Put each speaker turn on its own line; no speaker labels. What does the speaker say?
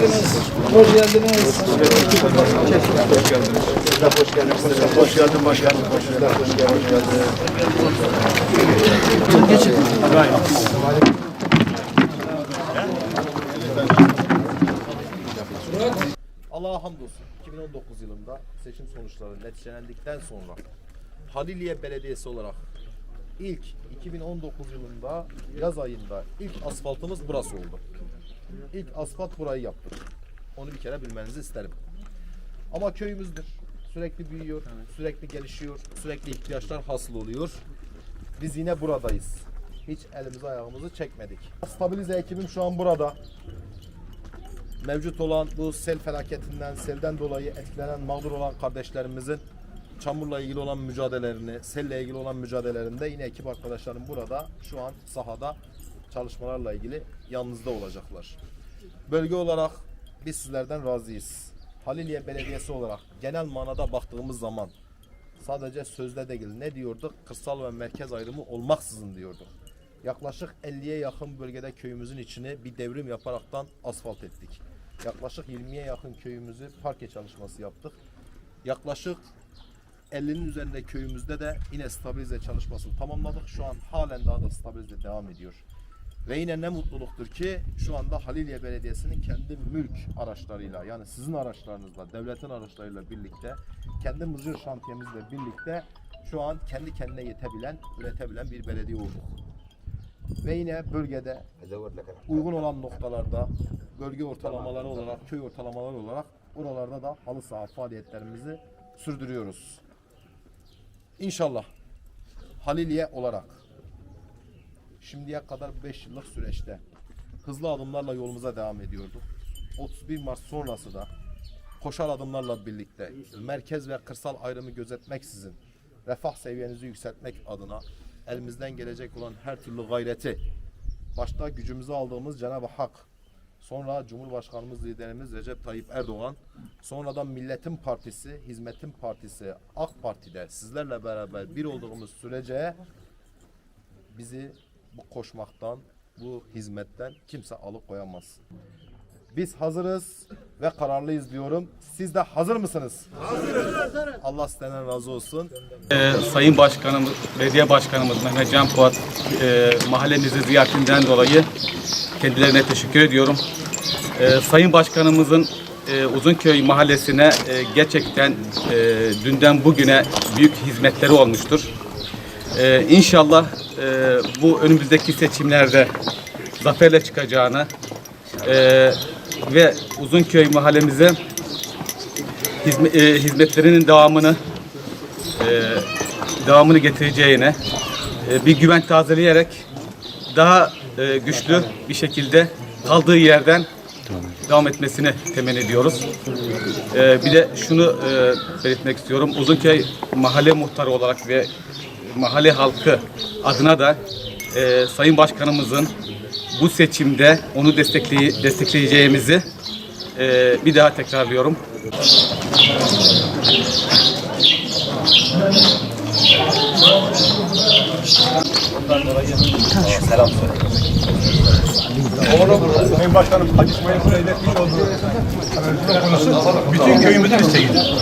geldiniz. Hoş geldiniz.
Hoş geldin başkanım. Hoş geldin. Hoş geldin.
Allah'a hamdolsun 2019 yılında seçim sonuçları neticelendikten sonra Haliliye Belediyesi olarak ilk 2019 yılında yaz ayında ilk asfaltımız burası oldu. İlk asfalt burayı yaptık. Onu bir kere bilmenizi isterim. Ama köyümüzdür. Sürekli büyüyor, sürekli gelişiyor, sürekli ihtiyaçlar hasıl oluyor. Biz yine buradayız. Hiç elimizi ayağımızı çekmedik. Stabilize ekibim şu an burada mevcut olan bu sel felaketinden, selden dolayı etkilenen, mağdur olan kardeşlerimizin çamurla ilgili olan mücadelelerini, selle ilgili olan mücadelelerinde yine ekip arkadaşlarım burada şu an sahada çalışmalarla ilgili yanınızda olacaklar. Bölge olarak biz sizlerden razıyız. Haliliye Belediyesi olarak genel manada baktığımız zaman sadece sözde değil ne diyorduk? Kırsal ve merkez ayrımı olmaksızın diyorduk. Yaklaşık 50'ye yakın bölgede köyümüzün içini bir devrim yaparaktan asfalt ettik. Yaklaşık 20'ye yakın köyümüzü parke çalışması yaptık. Yaklaşık 50'nin üzerinde köyümüzde de yine stabilize çalışmasını tamamladık. Şu an halen daha da stabilize devam ediyor. Ve yine ne mutluluktur ki şu anda Haliliye Belediyesi'nin kendi mülk araçlarıyla yani sizin araçlarınızla, devletin araçlarıyla birlikte kendi mızır şantiyemizle birlikte şu an kendi kendine yetebilen, üretebilen bir belediye olduk. Ve yine bölgede uygun olan noktalarda bölge ortalamaları olarak, köy ortalamaları olarak oralarda da halı saha faaliyetlerimizi sürdürüyoruz. İnşallah Haliliye olarak şimdiye kadar 5 yıllık süreçte hızlı adımlarla yolumuza devam ediyorduk. 31 Mart sonrası da koşar adımlarla birlikte merkez ve kırsal ayrımı gözetmeksizin refah seviyenizi yükseltmek adına elimizden gelecek olan her türlü gayreti başta gücümüzü aldığımız Cenab-ı Hak sonra Cumhurbaşkanımız liderimiz Recep Tayyip Erdoğan sonradan Milletin Partisi, Hizmetin Partisi, AK Parti'de sizlerle beraber bir olduğumuz sürece bizi bu koşmaktan, bu hizmetten kimse alıkoyamaz. Biz hazırız ve kararlıyız diyorum. Siz de hazır mısınız? Hazırız. Allah sizden razı olsun.
Ee, Sayın Başkanımız, Belediye Başkanımız Mehmet Can Polat e, mahallemizi ziyaretinden dolayı kendilerine teşekkür ediyorum. Ee, Sayın Başkanımızın e, Uzunköy mahallesine e, gerçekten e, dünden bugüne büyük hizmetleri olmuştur. Ee, inşallah e, bu önümüzdeki seçimlerde zaferle çıkacağını e, ve Uzunköy mahallemize hizme- e, hizmetlerinin devamını e, devamını getireceğine e, bir güven tazeleyerek daha e, güçlü bir şekilde kaldığı yerden devam etmesini temenni ediyoruz. E, bir de şunu e, belirtmek istiyorum. Uzunköy mahalle muhtarı olarak ve mahalle halkı adına da e, Sayın Başkanımızın bu seçimde onu destekley- destekleyeceğimizi e, bir daha tekrarlıyorum.
Sayın Başkanım Hacı İsmail Kule iletmiş olduğu konusu bütün köyümüzün isteğidir.